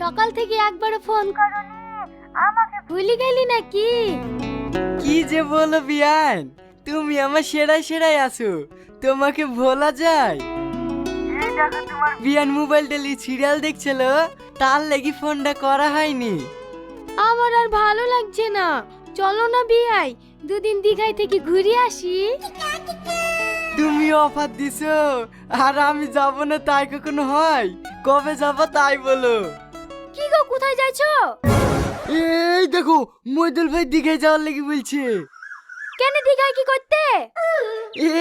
সকাল থেকে একবারও ফোন করনি। আমাকে ভুলে গেলি নাকি? কি যে বলো বিয়ান তুমি আমার সেরাই সেরাই আছো তোমাকে ভোলা যায়। তোমার বিয়ান মোবাইলটা লি সিরিয়াল দেখছিল তার লেগে ফোনটা করা হয়নি। আমার আর ভালো লাগছে না। চলো না বিয়াই দুদিন দীঘায় থেকে ঘুরে আসি। তুমি অফার দিছো আর আমি যাব না তাই কখনো হয় কবে যাব তাই বলো। কি গো কোথায় যাইছো? এই দেখো মইদুল ভাই দিঘায় যাওয়ার লেগে বলছে। কেন দীঘায় কি করতে?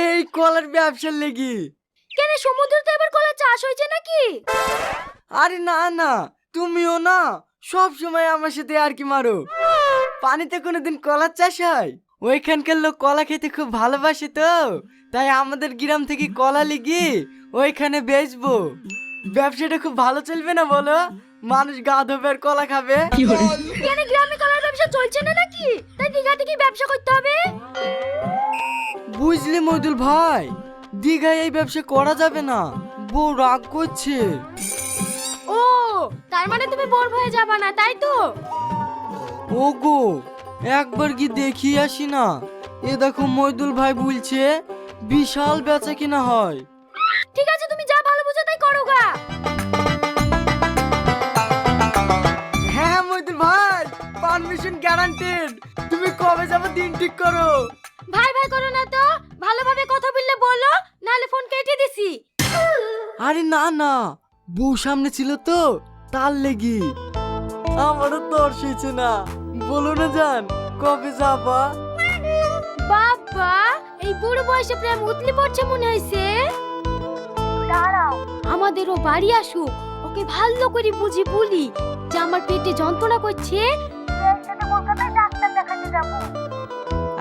এই কলার ব্যবসার লেগে। কেন সমুদ্রতে এবার কলা চাষ হয়েছে নাকি? আরে না না তুমিও না সব সময় আমার সাথে আর কি মারো। পানিতে কোনোদিন কলার চাষ হয়? ওইখানকার লোক কলা খেতে খুব ভালোবাসে তো। তাই আমাদের গ্রাম থেকে কলা লিগি ওইখানে বেচবো। ব্যবসাটা খুব ভালো চলবে না বলো? মানুষ গা ধোবে কলা খাবে? কেন গ্রামে কলার ব্যবসা চলছে না নাকি? তাই দীঘা থেকে ব্যবসা করতে হবে? বুঝলি মইদুল ভাই দীঘায় এই ব্যবসা করা যাবে না। বউ রাগ করছে। ও তার মানে তুমি বোর হয়ে যাবা না তাই তো? ওগো একবার কি দেখিয়ে আসি না? এ দেখো মইদুল ভাই বলছে বিশাল বেচা কিনা হয়। ঠিক আছে তুমি গ্যারান্টেড তুমি কবে যাবে দিন ঠিক করো। ভাই ভাই করো না তো। ভালোভাবে কথা বললে বলো নাহলে ফোন কেটে দিছি। আরে না না। বউ সামনে ছিল তো তার লেগি। আমারও তর সইছে না। বলো না জান কবে যাবা? বাবা এই বুড়ো বয়সে প্রেম উতলি পড়ছে মনে হয়েছে দাঁড়াও আমাদেরও বাড়ি আসুক। ওকে ভালো করে বুঝি বলি যে আমার পেটে যন্ত্রণা করছে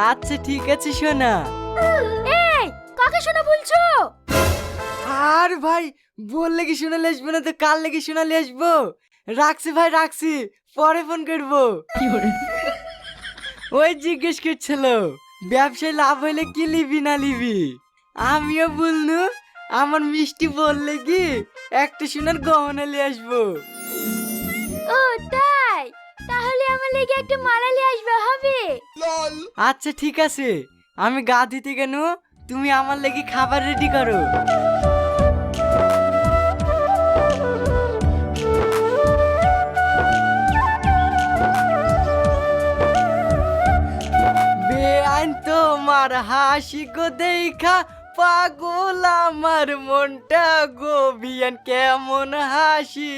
আচ্ছা ঠিক আছে সোনা। এই কাকে শোনা বলছো? আর ভাই বললে কি শোনালে আসব না তো কাল লেগে শোনালে আসব রাখছি ভাই রাখছি পরে ফোন করব। ওই জিজ্ঞেস করছিল ব্যবসায় লাভ হইলে কি লিবি না লিবি? আমিও বলনু আমার মিষ্টি বললে কি একটা সোনার গহনা নিয়ে আসব। ও তাই? তাহলে আমার লেগে একটা মারালি আসবে হবে? আচ্ছা ঠিক আছে। আমি গা দিতে কেন? তুমি আমার লেগে খাবার রেডি করো। তোমার হাসি গো দেখা, পাগল আমার মনটা গো। বিয়ান, কেমন হাসি?